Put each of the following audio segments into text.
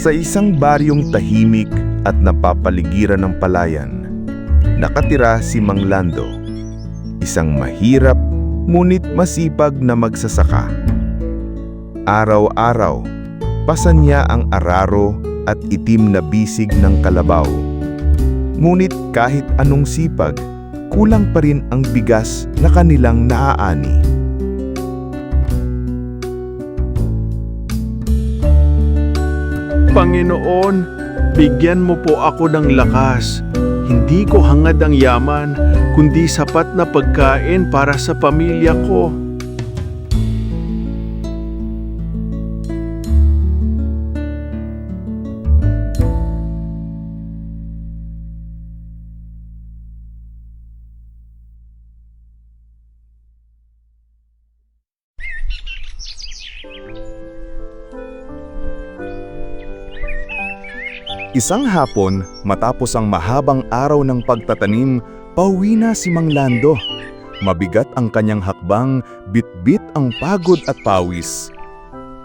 Sa isang baryong tahimik at napapaligiran ng palayan, nakatira si Mang Lando. Isang mahirap ngunit masipag na magsasaka. Araw-araw, pasan niya ang araro at itim na bisig ng kalabaw. Ngunit kahit anong sipag, kulang pa rin ang bigas na kanilang naaani. Panginoon, bigyan mo po ako ng lakas. Hindi ko hangad ang yaman, kundi sapat na pagkain para sa pamilya ko. Isang hapon, matapos ang mahabang araw ng pagtatanim, pauwi na si Mang Lando. Mabigat ang kanyang hakbang, bit-bit ang pagod at pawis.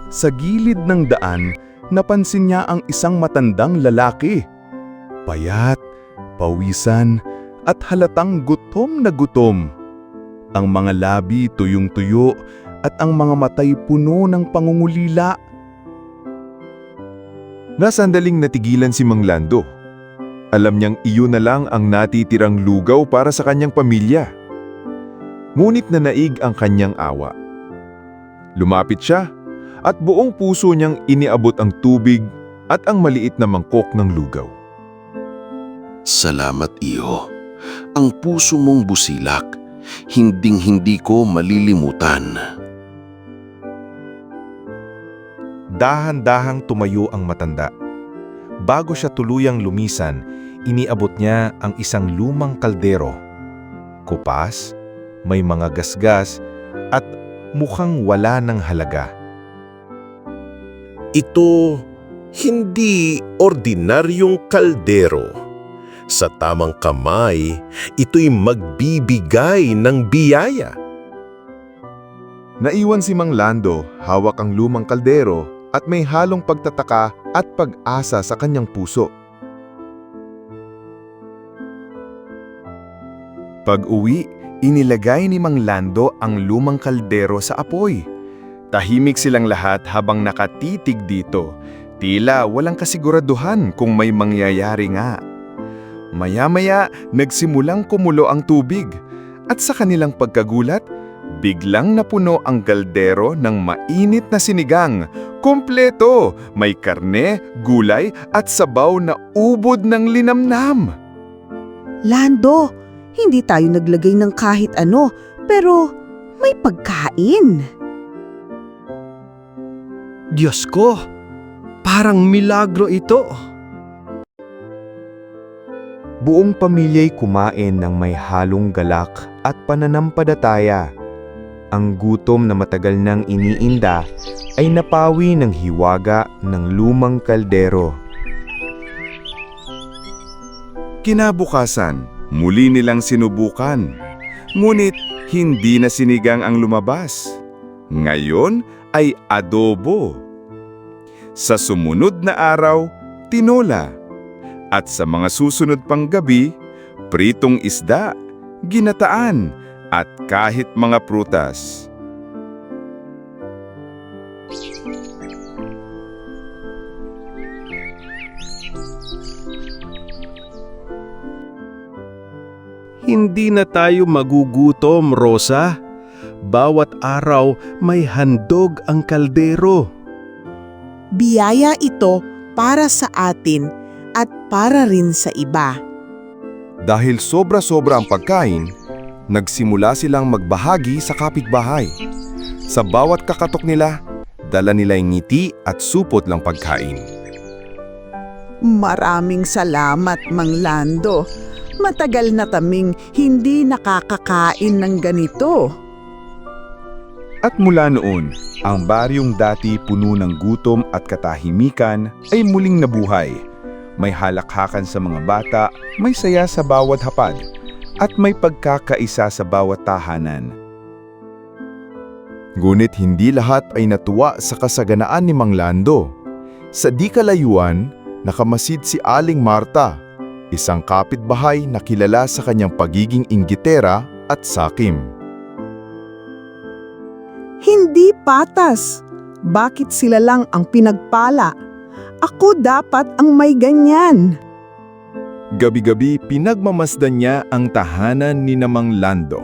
Sa gilid ng daan, napansin niya ang isang matandang lalaki. Payat, pawisan, at halatang gutom na gutom. Ang mga labi tuyong-tuyo at ang mga matay puno ng pangungulila. Nasandaling natigilan si Mang Lando. Alam niyang iyon na lang ang natitirang lugaw para sa kanyang pamilya. Ngunit nanaig ang kanyang awa. Lumapit siya at buong puso niyang iniabot ang tubig at ang maliit na mangkok ng lugaw. Salamat iyo. Ang puso mong busilak, hinding-hindi ko malilimutan. Dahan-dahang tumayo ang matanda. Bago siya tuluyang lumisan, iniabot niya ang isang lumang kaldero. Kupas, may mga gasgas, at mukhang wala ng halaga. Ito hindi ordinaryong kaldero. Sa tamang kamay, ito'y magbibigay ng biyaya. Naiwan si Mang Lando, hawak ang lumang kaldero at may halong pagtataka at pag-asa sa kanyang puso. Pag-uwi, inilagay ni Mang Lando ang lumang kaldero sa apoy. Tahimik silang lahat habang nakatitig dito. Tila walang kasiguraduhan kung may mangyayari nga. Maya-maya, nagsimulang kumulo ang tubig. At sa kanilang pagkagulat, biglang napuno ang kaldero ng mainit na sinigang. Kompleto! May karne, gulay at sabaw na ubod ng linamnam. Lando, hindi tayo naglagay ng kahit ano, pero may pagkain. Diyos ko, parang milagro ito. Buong pamilya'y kumain ng may halong galak at pananampadataya. Ang gutom na matagal nang iniinda ay napawi ng hiwaga ng lumang kaldero. Kinabukasan, muli nilang sinubukan. Ngunit hindi na sinigang ang lumabas. Ngayon ay adobo. Sa sumunod na araw, tinola. At sa mga susunod pang gabi, pritong isda, ginataan, at kahit mga prutas. Hindi na tayo magugutom, Rosa. Bawat araw may handog ang kaldero. Biyaya ito para sa atin at para rin sa iba. Dahil sobra-sobra ang pagkain, nagsimula silang magbahagi sa kapitbahay. Sa bawat kakatok nila, dala nila yung ngiti at supot lang pagkain. Maraming salamat, Mang Lando. Matagal na taming hindi nakakakain ng ganito. At mula noon, ang baryong dati puno ng gutom at katahimikan ay muling nabuhay. May halakhakan sa mga bata, may saya sa bawat hapag, at may pagkakaisa sa bawat tahanan. Ngunit hindi lahat ay natuwa sa kasaganaan ni Mang Lando. Sa di kalayuan, nakamasid si Aling Marta, isang kapitbahay na kilala sa kanyang pagiging inggitera at sakim. Hindi patas. Bakit sila lang ang pinagpala? Ako dapat ang may ganyan. Gabi-gabi pinagmamasdan niya ang tahanan ni Namang Lando.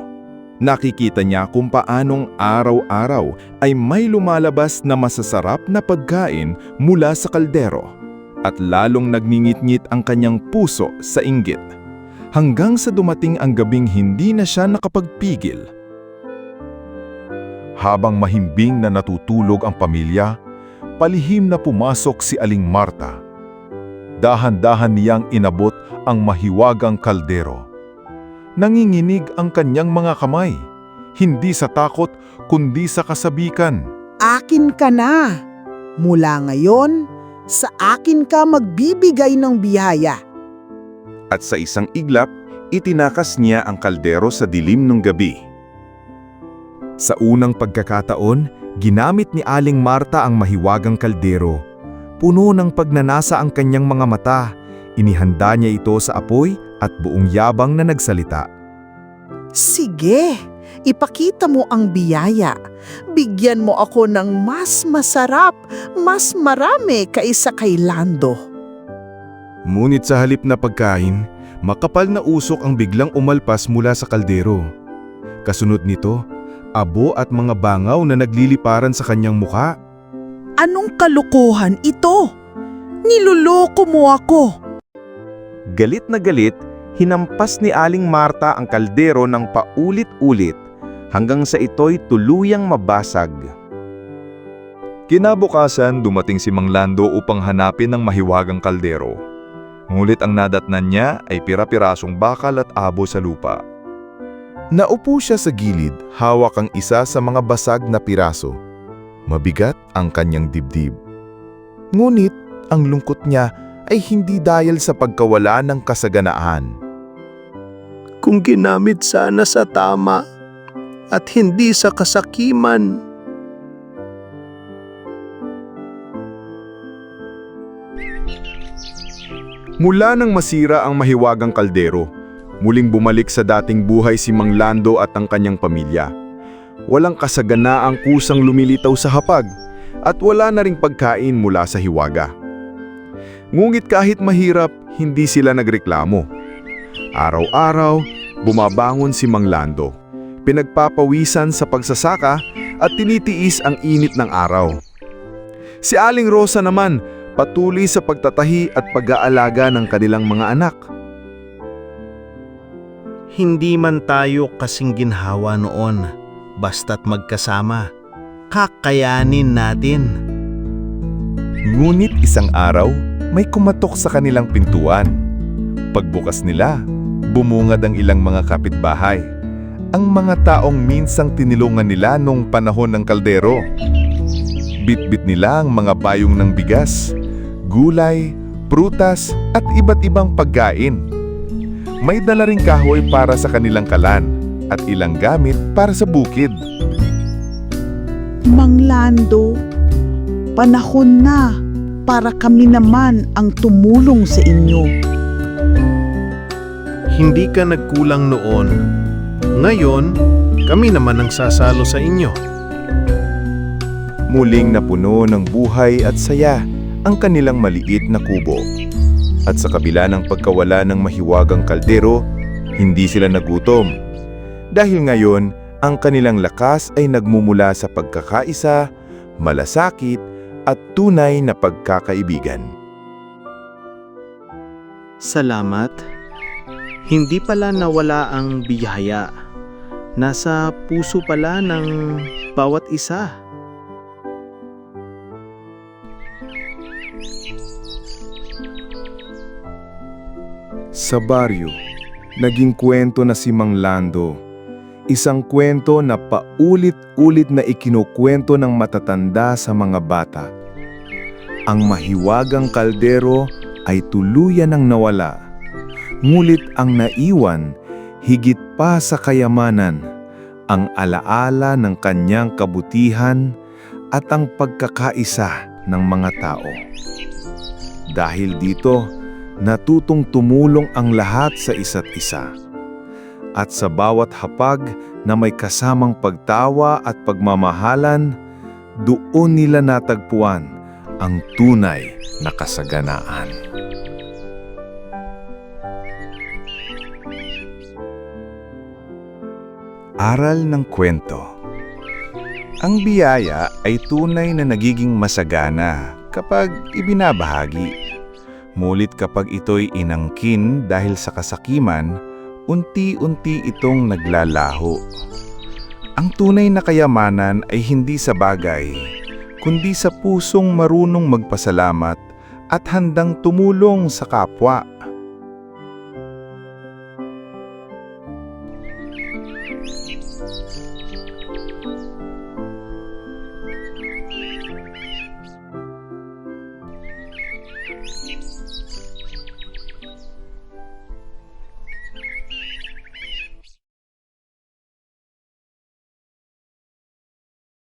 Nakikita niya kung paanong araw-araw ay may lumalabas na masasarap na pagkain mula sa kaldero at lalong nagngingit-ngit ang kanyang puso sa inggit. Hanggang sa dumating ang gabing hindi na siya nakapagpigil. Habang mahimbing na natutulog ang pamilya, palihim na pumasok si Aling Marta. Dahan-dahan niyang inabot ang mahiwagang kaldero. Nanginginig ang kanyang mga kamay, hindi sa takot kundi sa kasabikan. Akin ka na. Mula ngayon, sa akin ka magbibigay ng biyaya. At sa isang iglap, itinakas niya ang kaldero sa dilim ng gabi. Sa unang pagkakataon, ginamit ni Aling Marta ang mahiwagang kaldero. Puno ng pagnanasa ang kanyang mga mata. Inihanda niya ito sa apoy at buong yabang na nagsalita. Sige, ipakita mo ang biyaya. Bigyan mo ako ng mas masarap, mas marami kaisa kay Lando. Ngunit sa halip na pagkain, makapal na usok ang biglang umalpas mula sa kaldero. Kasunod nito, abo at mga bangaw na nagliliparan sa kanyang muka. Anong kalukuhan ito? Niloloko mo ako. Galit na galit, hinampas ni Aling Marta ang kaldero ng paulit-ulit hanggang sa ito'y tuluyang mabasag. Kinabukasan, dumating si Mang Lando upang hanapin ang mahiwagang kaldero. Ngunit ang nadatnan niya ay pira-pirasong bakal at abo sa lupa. Naupo siya sa gilid, hawak ang isa sa mga basag na piraso. Mabigat ang kanyang dibdib. Ngunit ang lungkot niya ay hindi dahil sa pagkawala ng kasaganaan. Kung ginamit sana sa tama at hindi sa kasakiman. Mula nang masira ang mahiwagang kaldero, muling bumalik sa dating buhay si Mang Lando at ang kanyang pamilya. Walang kasaganaang kusang lumilitaw sa hapag at wala na ring pagkain mula sa hiwaga. Ngunit kahit mahirap, hindi sila nagreklamo. Araw-araw, bumabangon si Mang Lando. Pinagpapawisan sa pagsasaka at tinitiis ang init ng araw. Si Aling Rosa naman, patuloy sa pagtatahi at pag-aalaga ng kanilang mga anak. Hindi man tayo kasing ginhawa noon, basta't magkasama. Kakayanin natin. Ngunit isang araw, may kumatok sa kanilang pintuan. Pagbukas nila, bumungad ang ilang mga kapitbahay. Ang mga taong minsang tinilungan nila nung panahon ng kaldero. Bitbit nila ang mga bayong ng bigas, gulay, prutas at iba't ibang pagkain. May dala ring kahoy para sa kanilang kalan at ilang gamit para sa bukid. Mang Lando, panahon na para kami naman ang tumulong sa inyo. Hindi ka nagkulang noon. Ngayon, kami naman ang sasalo sa inyo. Muling napuno ng buhay at saya ang kanilang maliit na kubo. At sa kabila ng pagkawala ng mahiwagang kaldero, hindi sila nagutom. Dahil ngayon, ang kanilang lakas ay nagmumula sa pagkakaisa, malasakit, at tunay na pagkakaibigan. Salamat. Hindi pala nawala ang biyaya. Nasa puso pala ng bawat isa. Sa baryo, naging kwento na si Mang Lando. Isang kwento na paulit-ulit na ikinukwento ng matatanda sa mga bata. Ang mahiwagang kaldero ay tuluyan ng nawala. Ngulit ang naiwan, higit pa sa kayamanan, ang alaala ng kanyang kabutihan at ang pagkakaisa ng mga tao. Dahil dito, natutong tumulong ang lahat sa isa't isa. At sa bawat hapag na may kasamang pagtawa at pagmamahalan, doon nila natagpuan ang tunay na kasaganaan. Aral ng kwento Ang biyaya ay tunay na nagiging masagana kapag ibinabahagi. Mulit kapag ito'y inangkin dahil sa kasakiman, unti-unti itong naglalaho. Ang tunay na kayamanan ay hindi sa bagay, kundi sa pusong marunong magpasalamat at handang tumulong sa kapwa.